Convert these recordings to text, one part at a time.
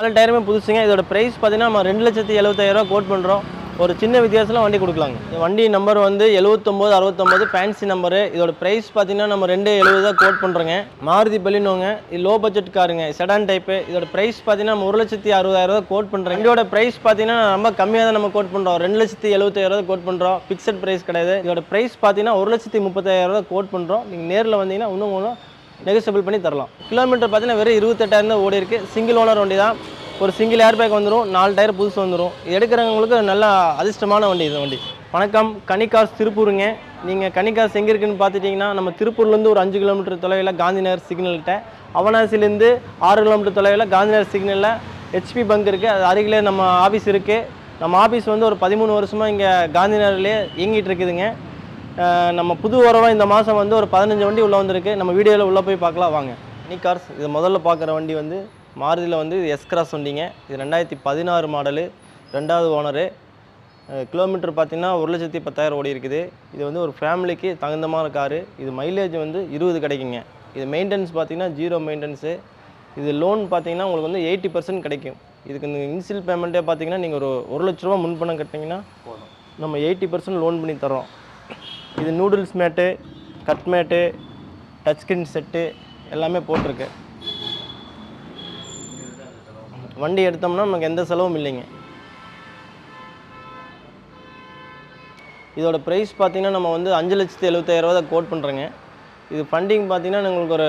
நாலு டயருமே புதுசுங்க. இதோட ப்ரைஸ் பார்த்தீங்கன்னா நம்ம ரெண்டு லட்சத்தி எழுபத்தாயிரரூவா கோட் பண்ணுறோம் ஒரு சின்ன வித்தியாசம்லாம் வண்டி கொடுக்கலாங்க. இந்த வண்டி நம்பர் வந்து எழுபத்தொம்போது அறுபத்தொம்போது ஃபேன்சி நம்பரு இதோட ப்ரைஸ் பார்த்தீங்கன்னா நம்ம ரெண்டு எழுபது தான் கோட் பண்ணுறோங்க மாருதி பலினோங்க இது லோ பட்ஜெட் காருங்க செடான் டைப்பு இதோட ப்ரைஸ் பார்த்தீங்கன்னா நம்ம ஒரு லட்சத்தி அறுபதாயிரம் ரூபா கோட் பண்ணுறோம் வண்டியோட ப்ரைஸ் பார்த்தீங்கன்னா ரொம்ப கம்மியாக தான் நம்ம கோட் பண்ணுறோம் ரெண்டு லட்சத்தி எழுபத்தாயிரம் ரூபா கோட் பண்ணுறோம் ஃபிக்ஸட் ப்ரைஸ் கிடையாது. இதோட ப்ரைஸ் பார்த்தீங்கன்னா ஒரு லட்சத்தி முப்பத்தாயிரம் ரூபா கோட் பண்ணுறோம் நீங்கள் நேரில் வந்தீங்கன்னா இன்னும் ஒன்றும் நெகோசியபிள் பண்ணி தரலாம். கிலோமீட்டர் பார்த்தீங்கன்னா வெறும் இருபத்தெட்டாயிரம் தான் ஓடி இருக்குது சிங்கிள் ஓனர் வண்டி தான். ஒரு சிங்கிள் ஏர் பேக் வந்துடும் நாலு டயர் புதுசு வந்துடும் எடுக்கிறவங்களுக்கு நல்ல அதிர்ஷ்டமான வண்டி இந்த வண்டி. வணக்கம். கனிகாஸ் திருப்பூருங்க. நீங்கள் கனிகாஸ் எங்கே இருக்குன்னு பார்த்துட்டிங்கன்னா நம்ம திருப்பூர்லேருந்து ஒரு அஞ்சு கிலோமீட்டர் தொலைவில் காந்திநகர் சிக்னல்கிட்ட அவனாசிலேருந்து ஆறு கிலோமீட்டர் தொலைவில் காந்திநகர் சிக்னலில் ஹெச்பி பங்க் இருக்குது அது அருகிலே நம்ம ஆஃபீஸ் இருக்குது நம்ம ஆஃபீஸ் வந்து ஒரு பதிமூணு வருஷமாக இங்கே காந்திநகர்லேயே இயங்கிட்டு இருக்குதுங்க. நம்ம புது உறவாக இந்த மாதம் வந்து ஒரு பதினஞ்சு வண்டி உள்ளே வந்திருக்கு. நம்ம வீடியோவில் உள்ளே போய் பார்க்கலாம் வாங்க. நீ கார்ஸ் இது முதல்ல பார்க்குற வண்டி வந்து மாருதியில் வந்து இது எஸ் கிராஸ் வண்டிங்க. இது ரெண்டாயிரத்தி பதினாறு மாடலு ரெண்டாவது ஓனரு கிலோமீட்டர் பார்த்தீங்கன்னா ஒரு லட்சத்தி பத்தாயிரம் ஓடி இருக்குது. இது வந்து ஒரு ஃபேமிலிக்கு தகுந்தமான காரு. இது மைலேஜ் வந்து இருபது கிடைக்குங்க. இது மெயின்டெனன்ஸ் பார்த்தீங்கன்னா ஜீரோ மெயின்டெனன்ஸு இது லோன் பார்த்தீங்கன்னா உங்களுக்கு வந்து எயிட்டி பர்சன்ட் கிடைக்கும். இதுக்கு இந்த இன்சில் பேமெண்ட்டே பார்த்தீங்கன்னா நீங்கள் ஒரு ஒரு லட்ச ரூபா முன்பணம் கட்டினீங்கன்னா நம்ம எயிட்டி பர்சன்ட் லோன் பண்ணி தரோம் இது noodles mat cut mat touch screen set எல்லாமே போட்டிருக்கு. வண்டி எடுத்தோம்னா நமக்கு எந்த செலவும் இல்லைங்க. இதோட ப்ரைஸ் பார்த்தீங்கன்னா நம்ம வந்து அஞ்சு லட்சத்து எழுபத்தாயிரரூவா தான் கோட் பண்ணுறேங்க இது ஃபண்டிங் பார்த்தீங்கன்னா உங்களுக்கு ஒரு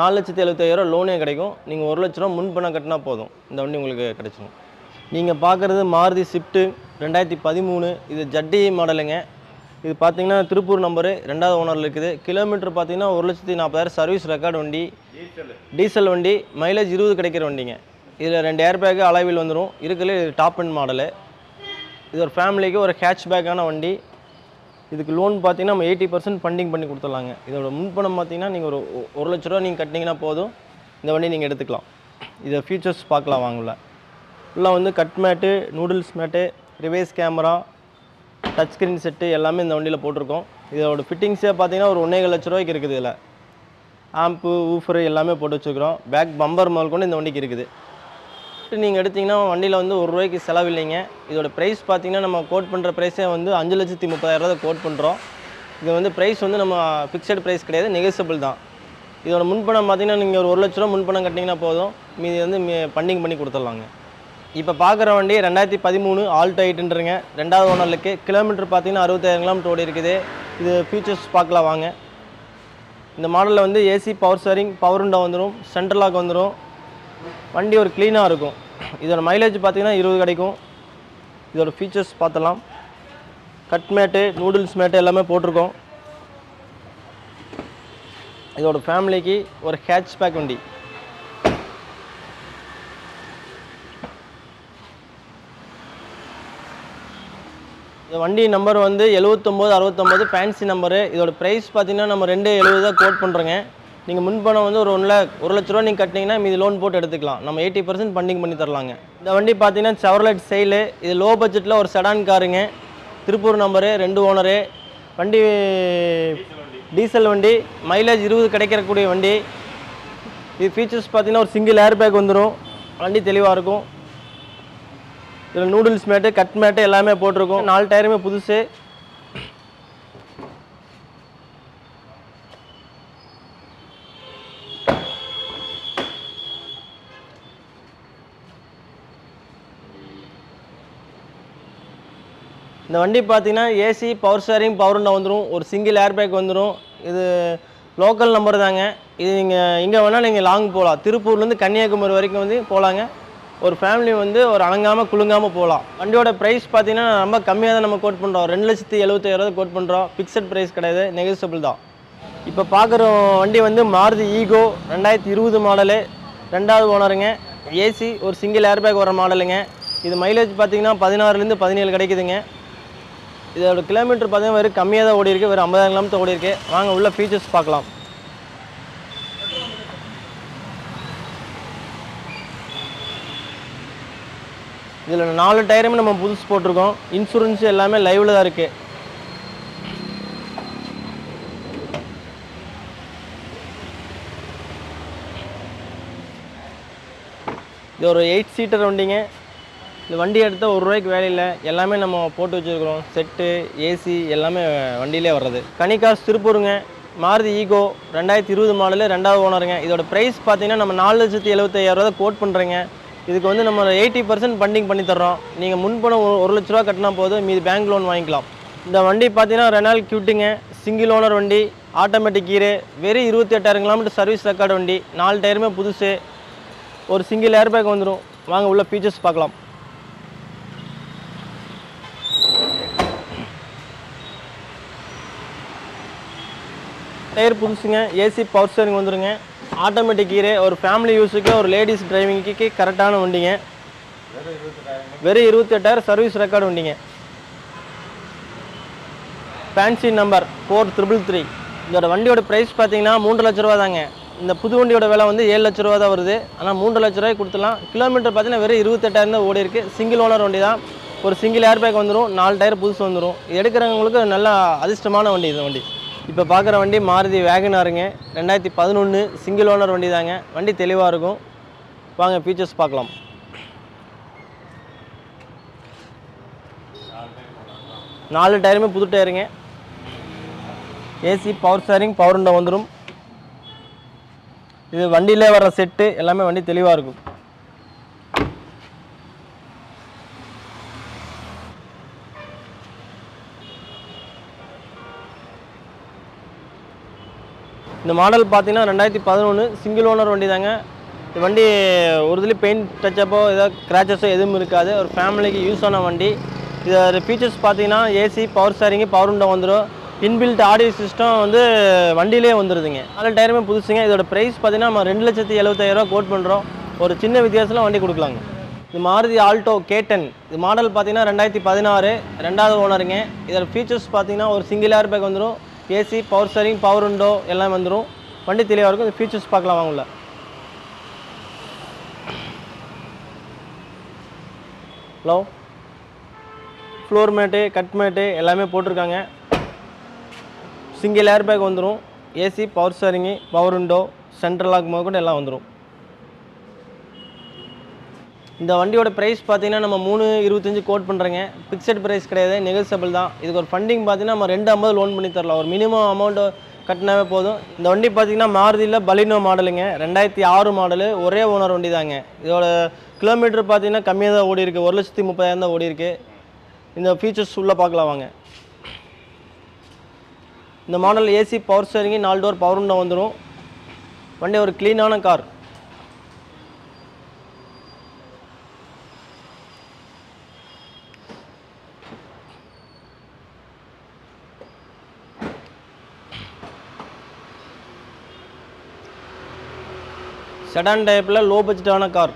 நாலு லட்சத்து எழுபத்தாயிரரூவா லோனே கிடைக்கும். நீங்கள் ஒரு லட்ச ரூபா முன் பணம் கட்டினா போதும். இந்த வண்டி உங்களுக்கு கிடைச்சிடும் நீங்கள் பார்க்குறது மாருதி ஸ்விஃப்ட்டு ரெண்டாயிரத்தி பதிமூணு. இது ஜட்டி மாடலுங்க இது பார்த்தீங்கன்னா திருப்பூர் நம்பரு ரெண்டாவது ஓனரில் இருக்குது. கிலோமீட்டர் பார்த்தீங்கன்னா ஒரு லட்சத்தி நாற்பதாயிரம் சர்வீஸ் ரெக்கார்டு வண்டி. டீசல் வண்டி மைலேஜ் இருபது கிடைக்கிற வண்டிங்க. இதில் ரெண்டு ஏர் பேக்கு அளவில் வந்துடும் இருக்குல்ல இது டாப் அண்ட் மாடலு இது ஒரு ஃபேமிலிக்கு ஒரு ஹேட்ச் பேக்கான வண்டி. இதுக்கு லோன் பார்த்தீங்கன்னா நம்ம எயிட்டி பர்சன்ட் ஃபண்டிங் பண்ணி கொடுத்துடலாங்க. இதோட முன்பணம் பார்த்தீங்கன்னா நீங்கள் ஒரு ஒரு லட்ச ரூபா நீங்கள் கட்டினீங்கன்னா போதும். இந்த வண்டி நீங்கள் எடுத்துக்கலாம். இதை ஃபீச்சர்ஸ் பார்க்கலாம் வாங்கல. உள்ள வந்து cut mat noodles mat reverse camera touch screen set எல்லாமே இந்த வண்டியில் போட்டிருக்கோம். இதோட ஃபிட்டிங்ஸே பார்த்தீங்கன்னா ஒரு ஒன்றே லட்ச ரூபாய்க்கு இருக்குது இதில். ஆம்பு ஊஃபரு எல்லாமே போட்டு வச்சுருக்கிறோம். பேக் பம்பர் முதல் கொண்டு இந்த வண்டிக்கு இருக்குது. நீங்கள் எடுத்தீங்கன்னா வண்டியில் வந்து ஒரு ரூபாய்க்கு செலவில்லைங்க இதோட ப்ரைஸ் பார்த்தீங்கன்னா நம்ம கோட் பண்ணுற ப்ரைஸே வந்து அஞ்சு லட்சத்தி முப்பதாயிரரூவா கோட் பண்ணுறோம் இது வந்து ப்ரைஸ் வந்து நம்ம ஃபிக்ஸட் ப்ரைஸ் கிடையாது நெகோசியபிள் தான். இதோட முன்பணம் பார்த்தீங்கன்னா நீங்கள் ஒரு ஒரு லட்ச ரூபா முன்பணம் கட்டிங்கன்னா போதும். மீதி வந்து பண்டிங் பண்ணி கொடுத்துடலாங்க. இப்போ பார்க்குற வண்டி ரெண்டாயிரத்தி பதிமூணு ஆல்டோ எயிட்டுன்றங்க ரெண்டாவது ஓனருக்கு கிலோமீட்டர் பார்த்தீங்கன்னா அறுபத்தாயிரம் கிலோமீட்டர் ஓடி இருக்குது. இது ஃபீச்சர்ஸ் பார்க்கலாம் வாங்க. இந்த மாடலில் வந்து ஏசி பவர் ஸ்டேரிங் பவர் உண்டாக வந்துடும் சென்ட்ரல் லாக் வந்துடும் வண்டி ஒரு க்ளீனாக இருக்கும். இதோட மைலேஜ் பார்த்தீங்கன்னா இருபது கிடைக்கும். இதோட ஃபீச்சர்ஸ் பார்த்தலாம். கட் மேட்டு நூடுல்ஸ் மேட்டு எல்லாமே போட்டிருக்கோம். இதோட ஃபேமிலிக்கு ஒரு ஹேட்ச் பேக் வண்டி. இந்த வண்டி நம்பர் வந்து எழுவத்தொம்போது அறுபத்தொம்போது ஃபேன்சி நம்பரு இதோட ப்ரைஸ் பார்த்தீங்கன்னா நம்ம ரெண்டு எழுபது தான் கோட் பண்ணுறோங்க நீங்கள் முன்பணம் வந்து ஒரு ஒன்று ஒரு லட்ச ரூபா நீங்கள் கட்டினீங்கன்னா மீதி லோன் போட்டு எடுத்துக்கலாம். நம்ம எயிட்டி பர்சன்ட் பண்டிங் பண்ணி தரலாங்க. இந்த வண்டி பார்த்தீங்கன்னா செவர்லெட் செயலு இது லோ பட்ஜெட்டில் ஒரு செடான் காருங்க திருப்பூர் நம்பரு ரெண்டு ஓனரு வண்டி டீசல் வண்டி. மைலேஜ் இருபது கிடைக்கிறக்கூடிய வண்டி. இது ஃபீச்சர்ஸ் பார்த்தீங்கன்னா ஒரு சிங்கிள் ஏர் பேக் வந்துடும் வண்டி தெளிவாக இருக்கும். இதில் நூடுல்ஸ் மேட்டு கட் மேட்டு எல்லாமே போட்டிருக்கோம். நாலு டயருமே புதுசு. இந்த வண்டி பார்த்தீங்கன்னா ஏசி பவர் ஸ்டேரிங் பவர் வந்துடும் ஒரு சிங்கிள் ஏர் பேக் வந்துடும் இது லோக்கல் நம்பர் தாங்க. இது நீங்கள் எங்கே வேணால் நீங்கள் லாங் போகலாம் திருப்பூர்லேருந்து கன்னியாகுமரி வரைக்கும் வந்து போகலாங்க ஒரு ஃபேமிலி வந்து ஒரு அணங்காமல் குலுங்காமல் போகலாம். வண்டியோட ப்ரைஸ் பார்த்தீங்கன்னா ரொம்ப கம்மியாக தான் நம்ம கோட் பண்ணுறோம் ரெண்டு லட்சத்தி எழுபத்தாயிரம் கோட் பண்ணுறோம் ஃபிக்ஸட் ப்ரைஸ் கிடையாது. நெகோசியபிள் தான். இப்போ பார்க்குற வண்டி வந்து மாருதி ஈகோ ரெண்டாயிரத்தி இருபது மாடலு ரெண்டாவது ஓனருங்க ஏசி ஒரு சிங்கிள் ஏர் பேக் வர மாடலுங்க இது மைலேஜ் பார்த்தீங்கன்னா பதினாறுலேருந்து பதினேழு கிடைக்குதுங்க. இதோட கிலோமீட்டர் பார்த்தீங்கன்னா வெறும் கம்மியாக தான் ஓடி இருக்கு வெறும் ஐம்பதாயிரம் கிலோமீட்டர் ஓடி இருக்கு வாங்க உள்ள ஃபீச்சர்ஸ் பார்க்கலாம். இதில் நாலு டயருமே நம்ம புதுசு போட்டிருக்கோம். இன்சூரன்ஸ் எல்லாமே லைவில் தான் இருக்குது இது ஒரு எயிட் சீட்டர் வண்டிங்க. இந்த வண்டி எடுத்தால் ஒரு ரூபாய்க்கு வேலை எல்லாமே நம்ம போட்டு வச்சுருக்கிறோம். செட்டு ஏசி எல்லாமே வண்டியிலே வர்றது. கனிகாஸ் திருப்பூருங்க. மாருதி ஈகோ ரெண்டாயிரத்தி இருபது மாடலு ரெண்டாவது ஓனருங்க இதோட ப்ரைஸ் பார்த்தீங்கன்னா நம்ம நாலு லட்சத்தி எழுபத்தையாயிரரூவா கோட் பண்ணுறேங்க இதுக்கு வந்து நம்ம எயிட்டி பர்சன்ட் பண்டிங் பண்ணி தர்றோம் நீங்கள் முன்பணம் ஒரு ஒரு லட்ச ரூபா கட்டினா போதும் மீது பேங்க் லோன் வாங்கிக்கலாம். இந்த வண்டி பார்த்தீங்கன்னா ரெனால் கியூட்டிங்க சிங்கிள் ஓனர் வண்டி ஆட்டோமேட்டிக் கீரு வெறும் இருபத்தி எட்டாயிரம் கிலோமீட்டர் சர்வீஸ் ரெக்கார்டு வண்டி நாலு டயருமே புதுசு. ஒரு சிங்கிள் ஏர் பேக் வந்துடும் வாங்க உள்ள ஃபீச்சர்ஸ் பார்க்கலாம். டயர் புதுசுங்க ஏசி பவர் ஸ்டேரிங் வந்துடுங்க ஆட்டோமேட்டிக் கீரு ஒரு ஃபேமிலி யூஸுக்கு ஒரு லேடிஸ் டிரைவிங்க்கு கரெக்டான வண்டிங்க. வெறும் இருபத்தெட்டாயிரம் சர்வீஸ் ரெக்கார்டு வண்டிங்க. Fancy number four triple three இதோட வண்டியோட ப்ரைஸ் பார்த்தீங்கன்னா மூன்று லட்ச ரூபா தாங்க. இந்த புது வண்டியோட விலை வந்து ஏழு லட்ச ரூபா தான் வருது. ஆனால் மூன்று லட்ச ரூபாய்க்கு கொடுத்துலாம் கிலோமீட்டர் பார்த்தீங்கன்னா வெறும் இருபத்தெட்டாயிரம் தான் ஓடி இருக்குது சிங்கிள் ஓனர் வண்டி தான். ஒரு சிங்கிள் ஏர் பேக் வந்துடும் நாலு டயர் புதுசு வந்துடும் எடுக்கிறவங்களுக்கு நல்லா அதிர்ஷ்டமான வண்டி இந்த வண்டி. இப்போ பார்க்குற வண்டி மாருதி வேகனாருங்க. ரெண்டாயிரத்தி பதினொன்று சிங்கிள் ஓனர் வண்டி தாங்க வண்டி தெளிவாக இருக்கும். வாங்க ஃபீச்சர்ஸ் பார்க்கலாம். நாலு டயருமே புது டயருங்க. AC power steering power window வந்துடும் இது வண்டியிலே வர செட்டு எல்லாமே வண்டி தெளிவாக இருக்கும். இந்த மாடல் பார்த்தீங்கன்னா ரெண்டாயிரத்தி பதினொன்று சிங்கிள் ஓனர் வண்டி தாங்க இந்த வண்டி ஒரு இதுலேயும் பெயிண்ட் டச்சப்போ ஏதாவது கிராச்சஸோ எதுவும் இருக்காது. ஒரு ஃபேமிலிக்கு யூஸ் ஆன வண்டி. இதோட ஃபீச்சர்ஸ் பார்த்தீங்கன்னா AC power steering power window வந்துடும் இன்பில்ட் ஆடியோ சிஸ்டம் வந்து வண்டியிலே வந்துடுதுங்க அதில் டயருமே புதுசுங்க. இதோட ப்ரைஸ் பார்த்தீங்கன்னா நம்ம ரெண்டு லட்சத்தி எழுபத்தாயிரரூவா கோட் பண்ணுறோம் ஒரு சின்ன வித்தியாசத்தில் வண்டி கொடுக்கலாங்க. இது மாருதி ஆல்டோ கேட்டன் இது மாடல் பார்த்தீங்கன்னா ரெண்டாயிரத்தி பதினாறு ரெண்டாவது ஓனருங்க இதோட ஃபீச்சர்ஸ் பார்த்தீங்கன்னா ஒரு சிங்கிள் ஏர் பேக் வந்துடும் AC power steering power window எல்லாம் வந்துடும் வண்டி தெளிவாக இருக்கும். இந்த ஃபீச்சர்ஸ் பார்க்கலாம் வாங்கல hello floor mat cut mat எல்லாமே போட்டிருக்காங்க. சிங்கிள் ஏர் பேக் வந்துடும் AC power steering power window central lock கூட எல்லாம் வந்துடும் இந்த வண்டியோட ப்ரைஸ் பார்த்தீங்கன்னா நம்ம மூணு இருபத்தஞ்சு கோட் பண்ணுறேங்க ஃபிக்ஸட் ப்ரைஸ் கிடையாது நெகோசியபிள் தான். இதுக்கு ஒரு ஃபண்டிங் பார்த்தீங்கன்னா நம்ம ரெண்டு ஐம்பது லோன் பண்ணி தரலாம். ஒரு மினிமம் அமௌண்ட்டு கட்டினாவே போதும். இந்த வண்டி பார்த்தீங்கன்னா மாருதியில் பலினோ மாடலுங்க ரெண்டாயிரத்தி ஆறு மாடலு ஒரே ஓனர் வண்டி தாங்க. இதோட கிலோமீட்டர் பார்த்தீங்கன்னா கம்மியாக தான் ஓடி இருக்குது ஒரு லட்சத்தி முப்பதாயிரம் தான் ஓடி இருக்குது இந்த ஃபீச்சர்ஸ் உள்ளே பார்க்கலாம் வாங்க. இந்த மாடல் ஏசி பவர் ஸ்டேரிங்கு நாலு டோர் பவர் விண்டோ வந்துடும் வண்டி ஒரு க்ளீனான கார் செடான் டைப்பில் லோ பட்ஜெட்டான கார்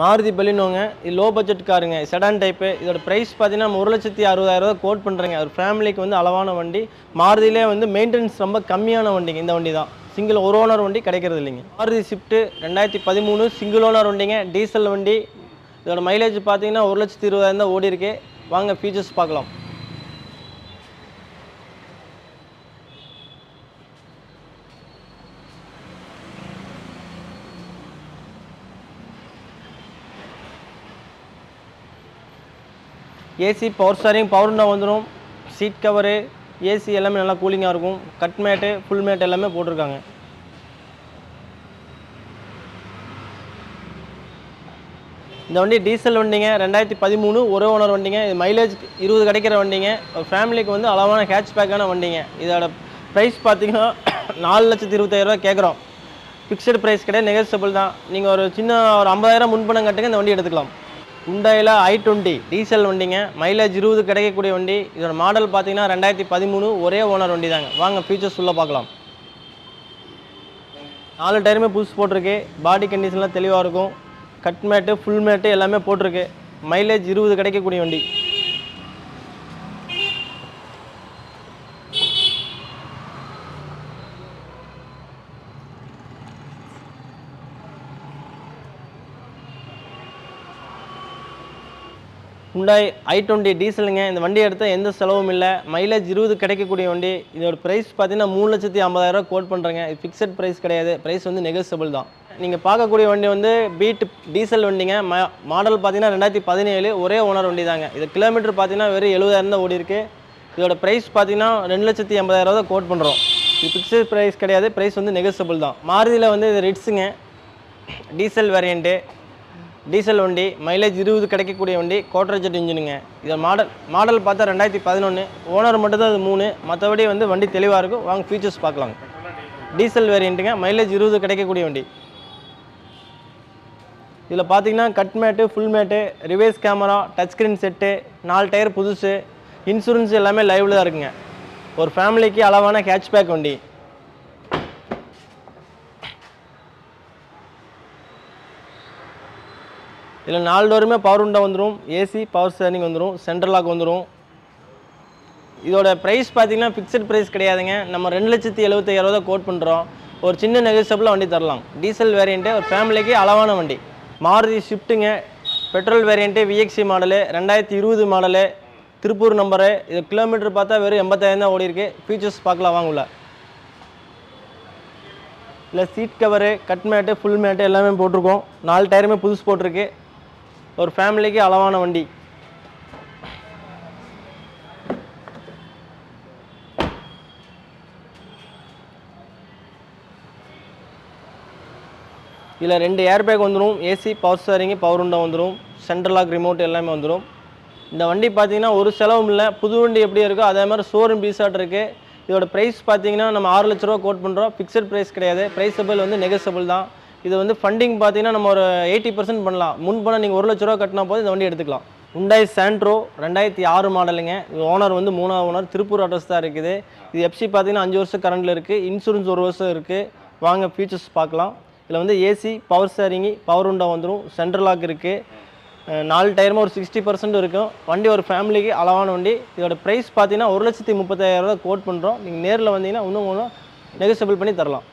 மாருதி பெலினோங்க இது லோ பட்ஜெட் காருங்க செடான் டைப்பு இதோட ப்ரைஸ் பார்த்தீங்கன்னா நம்ம ஒரு லட்சத்தி அறுபதாயிரரூவா கோட் பண்ணுறேங்க ஒரு ஃபேமிலிக்கு வந்து அளவான வண்டி. மாருதியிலே வந்து மெயின்டெனன்ஸ் ரொம்ப கம்மியான வண்டிங்க. இந்த வண்டி தான். சிங்கிள் ஒரு ஓனர் வண்டி கிடைக்கிறது இல்லைங்க. மாருதி ஷிஃப்ட்டு ரெண்டாயிரத்தி பதிமூணு சிங்கிள் ஓனர் வண்டிங்க. டீசல் வண்டி. இதோட மைலேஜ் பார்த்தீங்கன்னா ஒரு லட்சத்தி இருபதாயிரம் தான் ஓடி இருக்கு வாங்க ஃபீச்சர்ஸ் பார்க்கலாம். AC power steering power window வந்துடும் சீட் கவரு ஏசி எல்லாமே நல்லா கூலிங்காக இருக்கும். கட் மேட்டு ஃபுல் மேட் எல்லாமே போட்டிருக்காங்க. இந்த வண்டி டீசல் வண்டிங்க ரெண்டாயிரத்தி பதிமூணு ஒரே ஓனர் வண்டிங்க. இது மைலேஜ் இருபது கிடைக்கிற வண்டிங்க. ஒரு ஃபேமிலிக்கு வந்து அளவான ஹேட்ச் பேக்கான வண்டிங்க. இதோட ப்ரைஸ் பார்த்தீங்கன்னா நாலு லட்சத்தி இருபத்தாயிரரூவா கேட்குறோம். ஃபிக்ஸடு ப்ரைஸ் கிடையாது நெகோசியபிள் தான். நீங்கள் ஒரு சின்ன ஒரு ஐம்பதாயிரம் முன்பணம் கட்டுங்க இந்த வண்டி எடுத்துக்கலாம். உண்டாயில் ஐ டுவெண்ட்டி டீசல் வண்டிங்க. மைலேஜ் இருபது கிடைக்கக்கூடிய வண்டி. இதோட மாடல் பார்த்தீங்கன்னா ரெண்டாயிரத்தி பதிமூணு ஒரே ஓனர் வண்டி தாங்க வாங்க ஃபீச்சர்ஸ் உள்ளே பார்க்கலாம் நாலு டயருமே புதுசு போட்டிருக்கு. பாடி கண்டிஷன்லாம் தெளிவாக இருக்கும். கட் மேட்டு ஃபுல் மேட்டு எல்லாமே போட்டிருக்கு. மைலேஜ் இருபது கிடைக்கக்கூடிய வண்டி. ஹுண்டாய் ஐ டுவெண்ட்டி டீசலுங்க இந்த வண்டி எடுத்தால் எந்த செலவும் இல்லை. மைலேஜ் இருபது கிடைக்கக்கூடிய வண்டி. இதோட ப்ரைஸ் பார்த்தீங்கன்னா மூணு லட்சத்தி ஐம்பதாயிரரூவா கோட் பண்ணுறேங்க இது ஃபிக்ஸட் ப்ரைஸ் கிடையாது. ப்ரைஸ் வந்து நெகோசியபிள் தான். நீங்கள் பார்க்கக்கூடிய வண்டி வந்து பீட் டீசல் வண்டிங்க. ம மாடல் பார்த்தீங்கன்னா ரெண்டாயிரத்தி பதினேழு. ஒரே ஓனர் வண்டி தாங்க இது கிலோமீட்டர் பார்த்தீங்கன்னா வெறும் எழுபதாயிரம் தான் ஓடி இருக்குது இதோட ப்ரைஸ் பார்த்தீங்கன்னா ரெண்டு லட்சத்தி ஐம்பதாயிரம் தான் கோட் பண்ணுறோம் இது ஃபிக்ஸட் ப்ரைஸ் கிடையாது. ப்ரைஸ் வந்து நெகசபிள் தான். மாருதியில் வந்து இது ரிட்ஸுங்க டீசல் வேரியண்ட்டு டீசல் வண்டி மைலேஜ் இருபது கிடைக்கக்கூடிய வண்டி கோட்டர் ஜெட் இன்ஜினுங்க இதை மாடல் மாடல் பார்த்தா ரெண்டாயிரத்தி பதினொன்று ஓனர் மட்டும்தான் அது மூணு. மற்றபடி வந்து வண்டி தெளிவாக இருக்கும். வாங்க ஃபீச்சர்ஸ் பார்க்கலாங்க. டீசல் வேரியண்ட்டுங்க மைலேஜ் இருபது கிடைக்கக்கூடிய வண்டி. இதில் பார்த்தீங்கன்னா cut mat full mat reverse camera touch screen set நாலு டயர் புதுசு இன்சூரன்ஸ் எல்லாமே லைவில் தான் இருக்குங்க. ஒரு ஃபேமிலிக்கு அளவான ஹேட்ச்பேக் வண்டி. இதில் நாலு டோருமே பவர் உண்டாக வந்துடும் ஏசி பவர் ஸ்டேரிங் வந்துடும் சென்ட்ரல் லாக் வந்துடும் இதோட ப்ரைஸ் பார்த்தீங்கன்னா ஃபிக்ஸட் ப்ரைஸ் கிடையாதுங்க. நம்ம ரெண்டு லட்சத்தி எழுபத்தையாயிரம் தான் கோட் பண்ணுறோம் ஒரு சின்ன நெகசபிளாக வண்டி தரலாம். டீசல் வேரியண்ட்டு ஒரு ஃபேமிலிக்கு அளவான வண்டி. மாருதி ஷிஃப்ட்டுங்க பெட்ரோல் வேரியண்ட்டு விஎக்சி மாடலு ரெண்டாயிரத்தி இருபது மாடலு திருப்பூர் நம்பரு இது கிலோமீட்டர் பார்த்தா வெறும் எண்பத்தாயிரம் தான் ஓடி இருக்குது ஃபீச்சர்ஸ் பார்க்கலாம் வாங்கல இல்லை seat cover cut mat full mat எல்லாமே போட்டிருக்கோம். நாலு டயருமே புதுசு போட்டிருக்கு. ஒரு ஃபேமிலிக்கு அளவான வண்டி. இதில் ரெண்டு ஏர்பேக் வந்துடும் ஏசி பவர் ஸ்டேரிங்கு பவர் உண்டை வந்துடும் சென்ட்ரல் லாக் ரிமோட் எல்லாமே வந்துடும் இந்த வண்டி பார்த்தீங்கன்னா ஒரு செலவும் இல்லை. புது வண்டி எப்படி இருக்கோ அதே மாதிரி ஷோரூம் பீஸாட் இருக்குது இதோட ப்ரைஸ் பார்த்தீங்கன்னா நம்ம ஆறு லட்ச ரூபா கோட் பண்ணுறோம் ஃபிக்ஸட் ப்ரைஸ் கிடையாது. ப்ரைஸபிள் வந்து நெகசபிள் தான். இது வந்து ஃபண்டிங் பார்த்தீங்கன்னா நம்ம ஒரு எயிட்டி பர்சன்ட் பண்ணலாம். முன் பணம் நீங்கள் ஒரு லட்ச ரூபா கட்டினா போது இந்த வண்டி எடுத்துக்கலாம். உண்டாய் சாண்ட்ரோ ரெண்டாயிரத்தி ஆறு மாடலுங்க இது ஓனர் வந்து மூணாவது ஓனர் திருப்பூர் அட்ரஸ் தான் இருக்குது. இது எஃப்சி பார்த்தீங்கன்னா அஞ்சு வருஷம் கரண்டில் இருக்குது இன்சூரன்ஸ் ஒரு வருஷம் இருக்குது வாங்க ஃபீச்சர்ஸ் பார்க்கலாம். இதில் வந்து ஏசி பவர் ஸ்டேரிங்கு பவர் உண்டா வந்துடும் சென்ட்ரல் லாக் இருக்குது நாலு டயருமே ஒரு சிக்ஸ்டி பர்சன்ட் இருக்கும். வண்டி ஒரு ஃபேமிலிக்கு அளவான வண்டி. இதோட ப்ரைஸ் பார்த்தீங்கன்னா ஒரு லட்சத்தி முப்பத்தாயிரம் ரூபா கோட் பண்ணுறோம் நீங்கள் நேரில் வந்தீங்கன்னா இன்னும் ஒன்றும் நெகசபிள் பண்ணி தரலாம்.